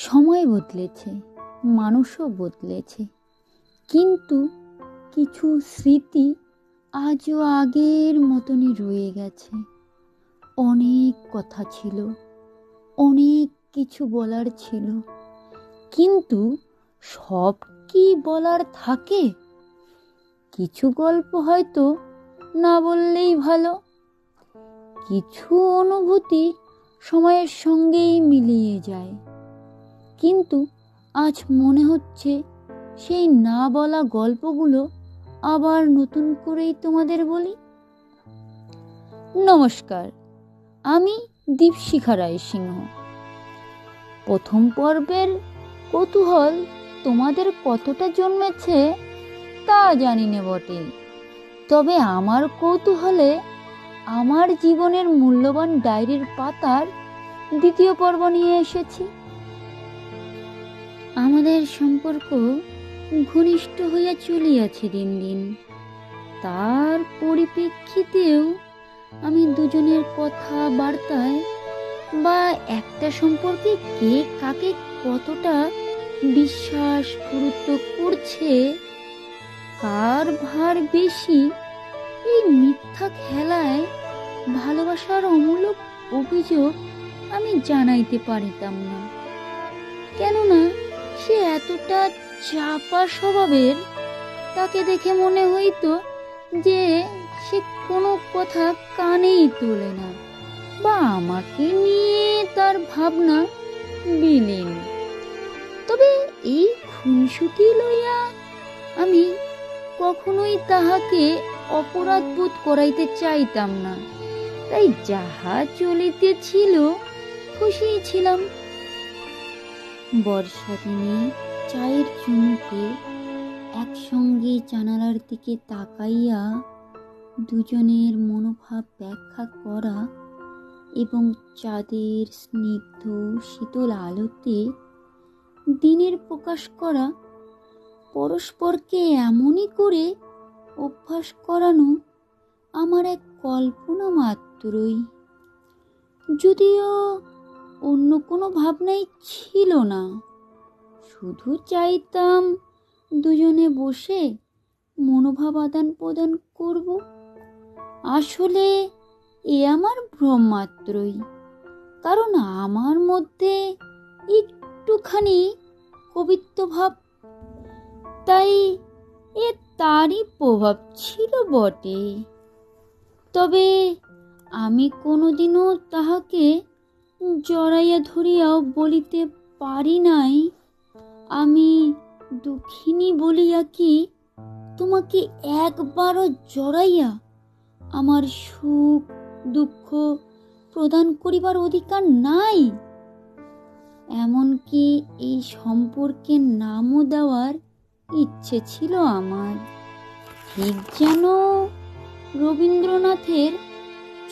সময় বদলেছে, মানুষও বদলেছে। কিন্তু কিছু স্মৃতি আজও আগের মতনই রয়ে গেছে। অনেক কথা ছিল, অনেক কিছু বলার ছিল। কিন্তু সব কি বলার থাকে? কিছু গল্প হয়তো না বললেই ভালো। কিছু অনুভূতি সময়ের সঙ্গেই মিলিয়ে যায়। কিন্তু আজ মনে হচ্ছে সেই না বলা গল্পগুলো আবার নতুন করেই তোমাদের বলি। নমস্কার, আমি দীপশিখা রায় সিংহ প্রথম পর্বের কৌতূহল তোমাদের কতটা জন্মেছে তা জানি না বটে। তবে আমার কৌতূহলে আমার জীবনের মূল্যবান ডায়েরির পাতার দ্বিতীয় পর্ব নিয়ে এসেছি। আমাদের সম্পর্ক ঘনিষ্ঠ হইয়া চলিয়াছে দিন দিন। তার পরিপ্রেক্ষিতেও আমি দুজনের কথা বার্তায় বা একটা সম্পর্কে কে কাকে কতটা বিশ্বাস গুরুত্ব করছে, কার ভার বেশি, এই মিথ্যা খেলায় ভালোবাসার অমূলক অভিযোগ আমি জানাইতে পারিতাম না। কেননা সে এতটা চাপা স্বভাবের, তাকে দেখে মনে হইতো যে সে কোনো কথা কানেই তোলে না বা আমাকে নিয়ে তার ভাবনা বিলীন। তবে এই খুনসুটি লইয়া আমি কখনোই তাহাকে অপরাধ বোধ করাইতে চাইতাম না। তাই যাহা চলিতেছিল খুশি ছিলাম। বর্ষা দিনে চায়ের চুমুকে একসঙ্গে জানালার দিকে তাকাইয়া দুজনের মনোভাব ব্যাখ্যা করা এবং চাঁদের স্নিগ্ধ শীতল আলোতে দিনের প্রকাশ করা, পরস্পরকে এমনই করে অভ্যাস করানো আমার এক কল্পনা মাত্রই। যদিও অন্য কোনো ভাবনাই ছিল না। শুধু চাইতাম দুজনে বসে মনোভাব আদান প্রদান করব। আসলে এ আমার ভ্রম মাত্রই কারণ আমার মধ্যে একটুখানি কবিত্ব ভাব তাই এ তারই প্রভাব ছিল বটে। তবে আমি কোনোদিনও তাহাকে জড়াইয়া ধরিয়াও বলিতে পারি নাই। আমি দুঃখিনী বলিয়া কি তোমাকে একবারও জড়াইয়া আমার সুখ, দুঃখ প্রদান করিবার অধিকার নাই? এমনকি এই সম্পর্কে নামও দেওয়ার ইচ্ছে ছিল আমার। ঠিক যেন রবীন্দ্রনাথের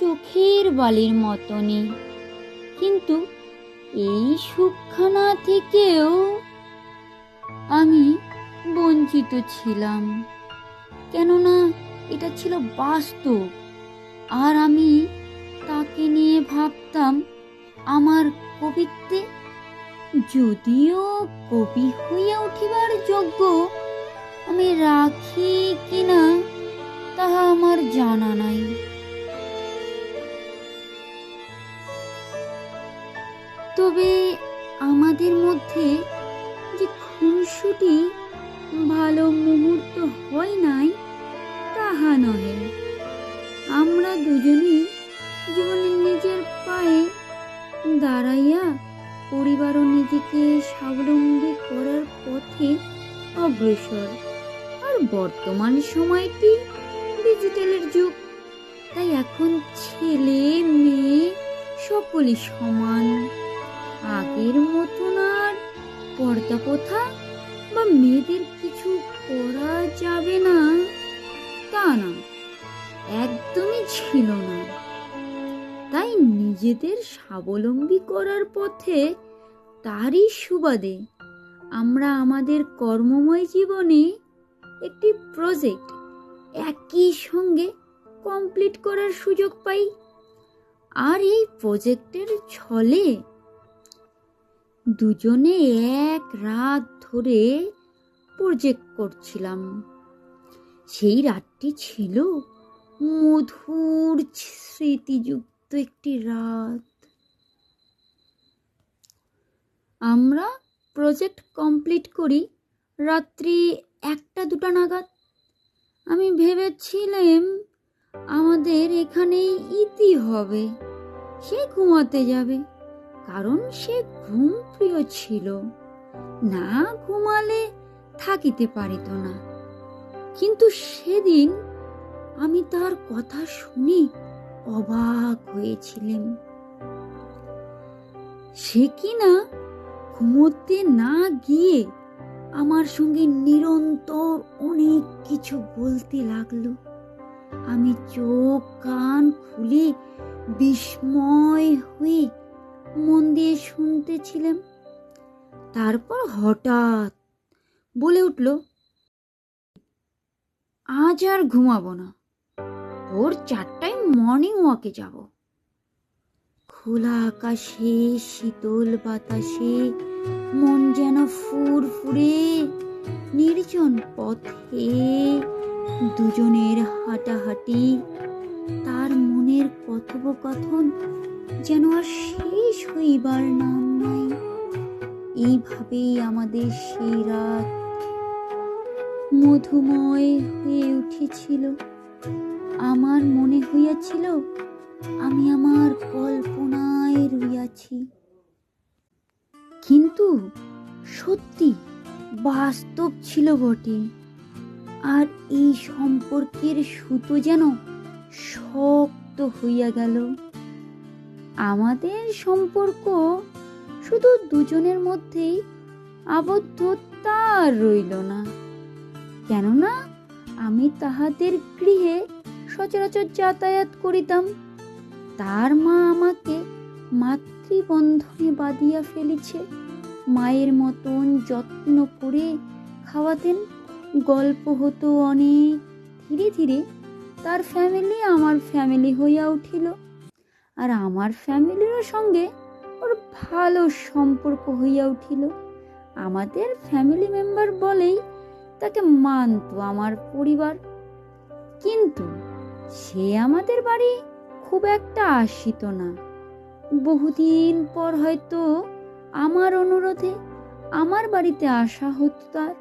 চোখের বালির মতনই। কিন্তু এই সুখখানা থেকেও আমি বঞ্চিত ছিলাম। কেননা এটা ছিল বাস্তব। আর আমি তাকে নিয়ে ভাবতাম, আমার কবিত্বে যদিও কবি হইয়া উঠিবার যোগ্য আমি রাখি কিনা, তাহা আমার জানা নাই। তবে আমাদের মধ্যে যে খুনসুটি ভালো মুহূর্ত হয় নাই, তাহা নহে। আমরা দুজনেই জীবনে নিজের পায়ে দাঁড়াইয়া পরিবার ও নিজেকে স্বাবলম্বী করার পথে অগ্রসর, আর বর্তমান সময়টি ডিজিটালের যুগ, তাই এখন ছেলে, মেয়ে সকলই সমান। আগের মতন আর পর্দা প্রথা বা মেয়েদের কিছু করা যাবে না? তা না, একদমই ছিল না। তাই নিজেদের স্বাবলম্বী করার পথে তারই সুবাদে আমরা আমাদের কর্মময় জীবনে একটি প্রজেক্ট একই সঙ্গে কমপ্লিট করার সুযোগ পাই। আর এই প্রজেক্টের ছলে দুজনে এক রাত ধরে প্রজেক্ট করছিলাম। সেই রাতটি ছিল মধুর স্মৃতিযুক্ত একটি রাত। আমরা প্রজেক্ট কমপ্লিট করি রাত্রি একটা দুটা নাগাদ। আমি ভেবেছিলাম আমাদের এখানেই ইতি হবে, সে ঘুমাতে যাবে। কারণ সে ঘুম প্রিয় ছিল। না ঘুমালে থাকিতে পারিত না। কিন্তু সেদিন আমি তার কথা শুনে অবাক হয়েছিলাম। সে কিনা ঘুমোতে না গিয়ে আমার সঙ্গে নিরন্তর অনেক কিছু বলতে লাগল। আমি চোখ কান খুলে বিস্ময় হয়ে মন দিয়ে শুনতেছিলাম। তারপর হঠাৎ বলে উঠল, আজ আর ঘুমাবো না। ভোর চারটায় মর্নিং ওয়াকে যাব। খোলা আকাশে, শীতল বাতাসে, মন যেন ফুরফুরে, নির্জন পথে দুজনের হাঁটাহাঁটি, তার মনের কথোপকথন যেন আর শেষ হইবার নাম নাই। এইভাবেই আমাদের সেই রাত মধুময় হয়ে উঠেছিল। আমার মনে হইয়াছিল, আমি আমার কল্পনায় রইয়াছি। কিন্তু সত্যি বাস্তব ছিল বটে। আর এই সম্পর্কের সুতো যেন শক্ত হইয়া গেল। আমাদের সম্পর্ক শুধু দুজনের মধ্যেই আবদ্ধ তার রইল না। কেননা আমি তাহাদের গৃহে সচরাচর যাতায়াত করিতাম। তার মা আমাকে মাতৃবন্ধনে বাঁধিয়া ফেলিছে। মায়ের মতন যত্ন করে খাওয়াতেন। গল্প হতো অনেক। ধীরে ধীরে তার ফ্যামিলি আমার ফ্যামিলি হইয়া উঠিল। আর আমার ফ্যামিলিরও সঙ্গে ওর ভালো সম্পর্ক হইয়া উঠিল। আমাদের ফ্যামিলি মেম্বার বলেই তাকে মানত আমার পরিবার। কিন্তু সে আমাদের বাড়ি খুব একটা আসিত না। বহুদিন পর হয়তো আমার অনুরোধে আমার বাড়িতে আসা হতো তার।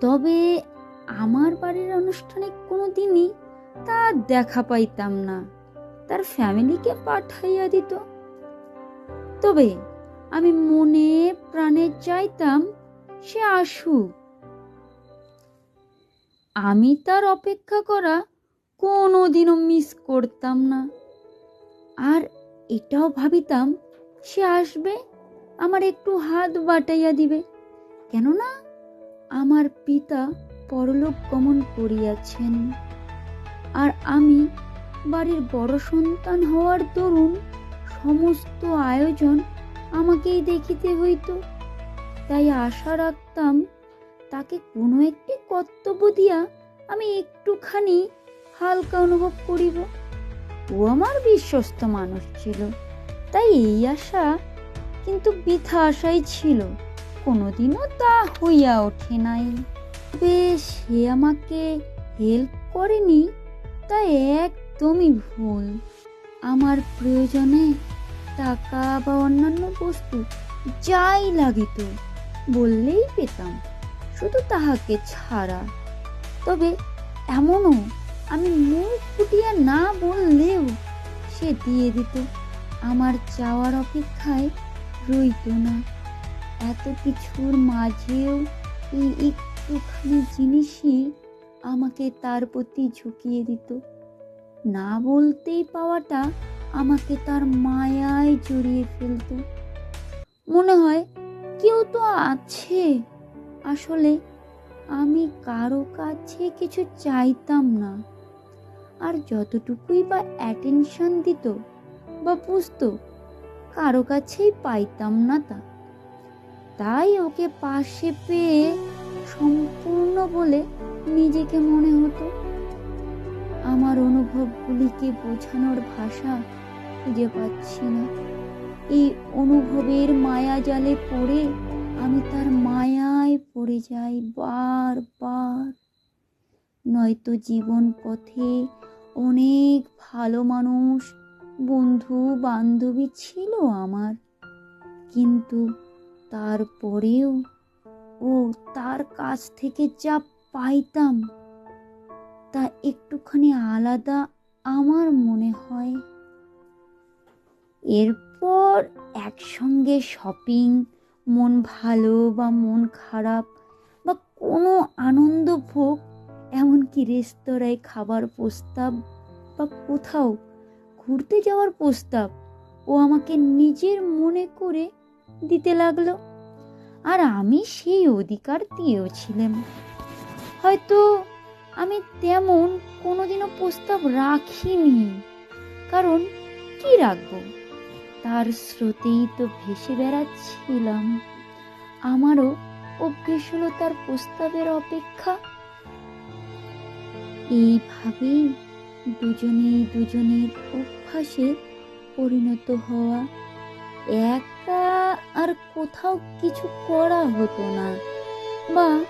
তবে আমার বাড়ির অনুষ্ঠানে কোনো দিনই তা দেখা পাইতাম না। তার ফ্যামিলিকে পাঠাইয়া দিত। তবে আমি মনে প্রাণে চাইতাম সে আসুক। আমি তার অপেক্ষা করা কোনো দিনও মিস করতাম না। আর এটাও ভাবিতাম সে আসবে, আমার একটু হাত বাটাইয়া দিবে। কেননা আমার পিতা পরলোক গমন করিয়াছেন। আর আমি বাড়ির বড় সন্তান হওয়ার দরুন সমস্ত আয়োজন আমাকেই দেখিতে হইতো। তাই আশা রাখতাম তাকে কোনো একটি কর্তব্য দিয়া আমি একটুখানি হালকা অনুভব করিব। ও আমার বিশ্বস্ত মানুষ ছিল, তাই এই আশা কিন্তু বৃথা আশাই ছিল। কোনোদিনও তা হইয়া ওঠে নাই। তবে সে আমাকে হেল্প করেনি, তা একদমই ভুল। আমার প্রয়োজনে টাকা বা অন্যান্য বস্তু যাই লাগিত বললেই পেতাম, শুধু তাহাকে ছাড়া। তবে এমনও আমি মুখ ফুটিয়ে না বললেও সে দিয়ে দিত, আমার চাওয়ার অপেক্ষায় রইত না। এত কিছুর মাঝেও এই একটুখানি জিনিসই আমাকে তার প্রতি ঝুঁকিয়ে দিত। না বলতেই পাওয়াটা আমাকে তার মায়ায় জড়িয়ে ফেলতো। মনে হয় কেউ তো আছে। আসলে আমি কারও কাছে কিছু চাইতাম না। আর যতটুকুই বা অ্যাটেনশন দিত বা বুঝতো, কারও কাছেই পাইতাম না তা। তাই ওকে পাশে পেয়ে সম্পূর্ণ বলে নিজেকে মনে হতো। আমার অনুভবগুলিকে বোঝানোর ভাষা খুঁজে পাচ্ছি না। এই অনুভবের মায়া জালে পড়ে আমি তার মায়ায় পড়ে যাই বারবার। নয়তো জীবন পথে অনেক ভালো মানুষ, বন্ধু, বান্ধবী ছিল আমার। কিন্তু তারপরেও ও তার কাছ থেকে যা পাইতাম তা একটুখানি আলাদা আমার মনে হয়। এরপর একসঙ্গে শপিং মন ভালো বা মন খারাপ বা কোনো আনন্দ ভোগ, এমনকি রেস্তোরাঁয় খাবার প্রস্তাব বা কোথাও ঘুরতে যাওয়ার প্রস্তাব, ও আমাকে নিজের মনে করে দিতে লাগল। আর আমি সেই অধিকার দিয়েও ছিলাম। হয়তো আমি তেমন কোনোদিনও প্রস্তাব রাখিনি। কারণ কি রাখব? তার স্রোতেই তো ভেসে বেড়াচ্ছিলাম। আমারও অভ্যেস হলো তার প্রস্তাবের অপেক্ষা। এইভাবেই দুজনেই দুজনের অভ্যাসে পরিণত হওয়া। একা আর কোথাও কিছু করা হতো না, বা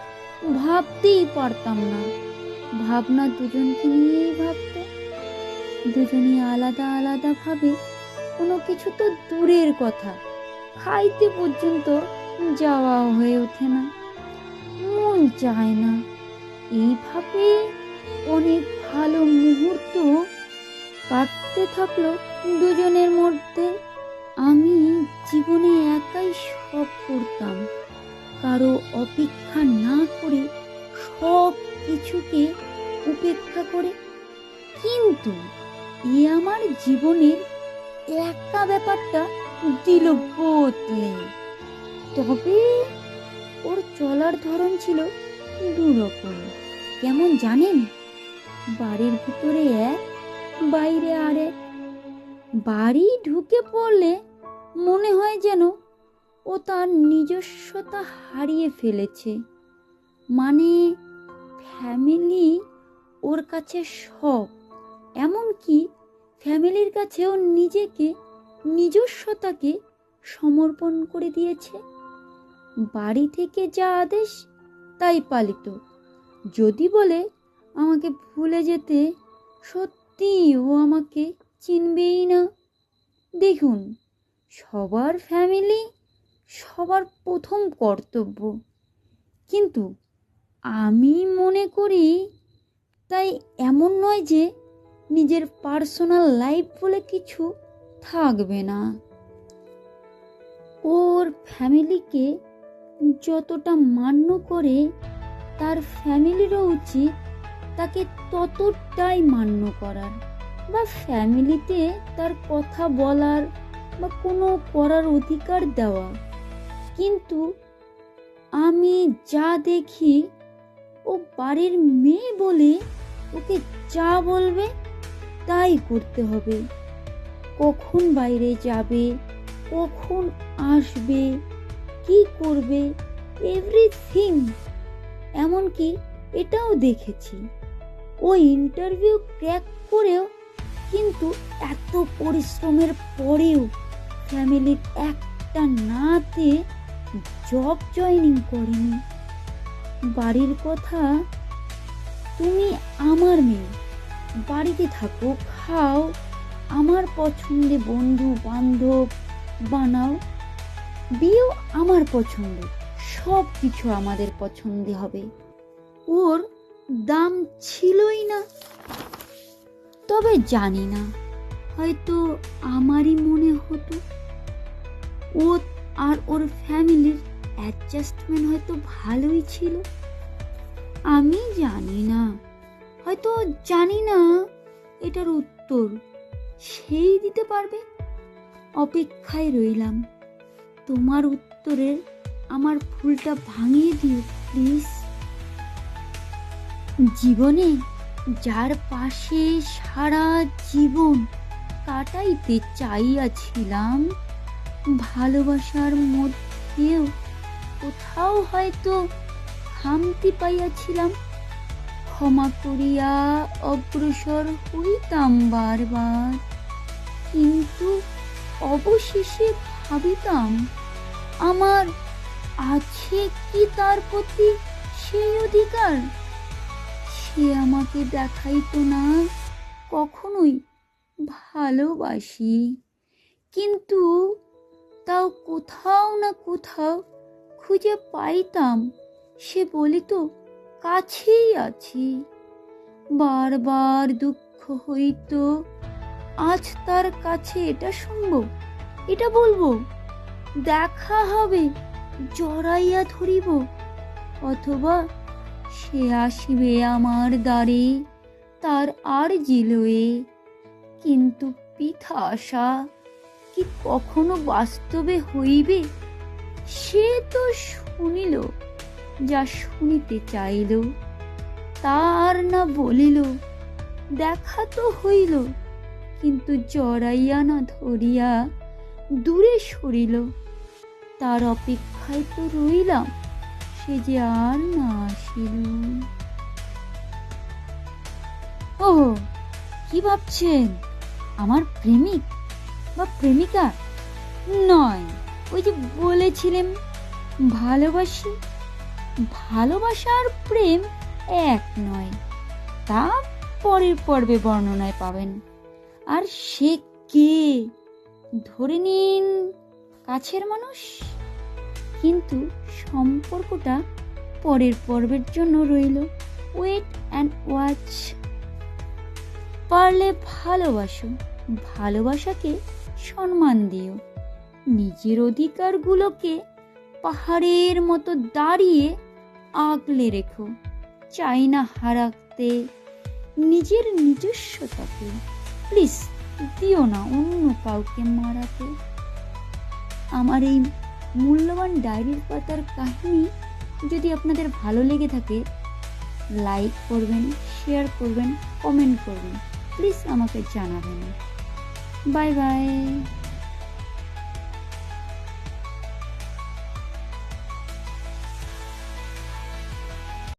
ভাবতেই পারতাম না। ভাবনা দুজনকে নিয়েই ভাবত। দুজনই আলাদা আলাদা ভাবে, কোনো কিছু তো দূরের কথা। খাইতে পর্যন্ত যাওয়া হয়ে ওঠে না। মন চায় না। এইভাবে অনেক ভালো মুহূর্ত কাটতে থাকল দুজনের মধ্যে। আমি জীবনে একাই সব করতাম। কারও অপেক্ষা না করে সব কিছুকে উপেক্ষা করে। কিন্তু এ আমার জীবনের একটা ব্যাপারটা দিল বদলে তবে ওর চলার ধরন ছিল দুরকম। কেমন জানেন? বাড়ির ভিতরে এক, বাইরে আর এক। বাড়ি ঢুকে পড়লে মনে হয় যেন ও তার নিজস্বতা হারিয়ে ফেলেছে। মানে ফ্যামিলি ওর কাছে সব, এমনকি ফ্যামিলির কাছেও নিজেকে, নিজস্বতাকে সমর্পণ করে দিয়েছে। বাড়ি থেকে যা আদেশ, তাই পালিত। যদি বলে আমাকে ভুলে যেতে সত্যি ও আমাকে চিনবেই না। দেখুন, সবার ফ্যামিলি সবার প্রথম কর্তব্য। কিন্তু আমি মনে করি তাই এমন নয় যে নিজের পার্সোনাল লাইফ বলে কিছু থাকবে না। ওর ফ্যামিলিকে যতটা মান্য করে তার ফ্যামিলিরও উচিত তাকে ততটাই মান্য করার বা ফ্যামিলিতে তার কথা বলার বা কোনো করার অধিকার দেওয়া। কিন্তু আমি যা দেখি ও বাড়ির মেয়ে বলে ওকে যা বলবে তাই করতে হবে। কখন বাইরে যাবে, কখন আসবে, কি করবে এভরিথিং এমনকি এটাও দেখেছি। ও ইন্টারভিউ ক্র্যাক করেও কিন্তু এত পরিশ্রমের পরেও ফ্যামিলির একটা নাতে জব জয়েনিং করেনি। বাড়ির কথা তুমি আমার মেয়ে। বাড়িতে থাকো, খাও, আমার পছন্দে বন্ধু, বান্ধব বানাও। বিয়েও আমার পছন্দ সব কিছু আমাদের পছন্দে হবে। ওর দাম ছিলই না। তবে জানি না, হয়তো আমারই মনে হতো। ও আর ওর ফ্যামিলির অ্যাডজাস্টমেন্ট হয়তো ভালোই ছিল। আমি জানি না। হয়তো জানি না এটার উত্তর। সেই দিতে পারবে? অপেক্ষায় রইলাম। তোমার উত্তরের আমার ফুলটা ভাঙিয়ে দিও, প্লিজ। জীবনে যার পাশে সারা জীবন কাটাইতে চাইয়াছিলাম, ভালোবাসার মধ্যেও কোথাও হয়তো খামতি পাইয়াছিলাম। ক্ষমা করিয়া অগ্রসর হইতাম বারবার। কিন্তু অবশেষে ভাবিতাম, আমার আছে কি তার প্রতি সেই অধিকার? সে আমাকে দেখাইত না, কখনোই ভালোবাসি। কিন্তু তাও কোথাও না কোথাও খুঁজে পাইতাম। সে বলিত, কাছেই আছি। বারবার দুঃখ হইত, আজ তার কাছে এটা শুনব, এটা বলব, দেখা হবে, জড়াইয়া ধরিব, অথবা সে আসিবে আমার দ্বারে, তার আর জিলয়ে কিন্তু পিথা আশা কি কখনো বাস্তবে হইবে? সে তো শুনিল, যা শুনিতে চাইল। তার না বলিল, দেখা তো হইল, কিন্তু জড়াইয়া না ধরিয়া দূরে সরিল। তার অপেক্ষায় তো রইলাম, সে যে আর না আসিল। ও কি ভাবছেন? আমার প্রেমিক বা প্রেমিকা? নয়। ওই যে বলেছিলেন, ভালোবাসি ভালোবাসা আর প্রেম এক নয়, তা পরের পর্বে বর্ণনায় পাবেন। আর সে কে? ধরে নিন কাছের মানুষ। কিন্তু সম্পর্কটা পরের পর্বের জন্য রইল। ওয়েট অ্যান্ড ওয়াচ পারলে ভালোবাসো, ভালোবাসাকে সম্মান দিও। নিজের অধিকারগুলোকে পাহাড়ের মতো দাঁড়িয়ে আগলে রেখো। চাই না হারাতে নিজের নিজস্বতাকে। প্লিজ দিও না অন্য কাউকে মারাতে। আমার এই মূল্যবান ডায়েরির পাতার কাহিনী যদি আপনাদের ভালো লেগে থাকে, লাইক করবেন, শেয়ার করবেন, কমেন্ট করবেন। প্লিজ আমাকে জানাবেন। Bye bye.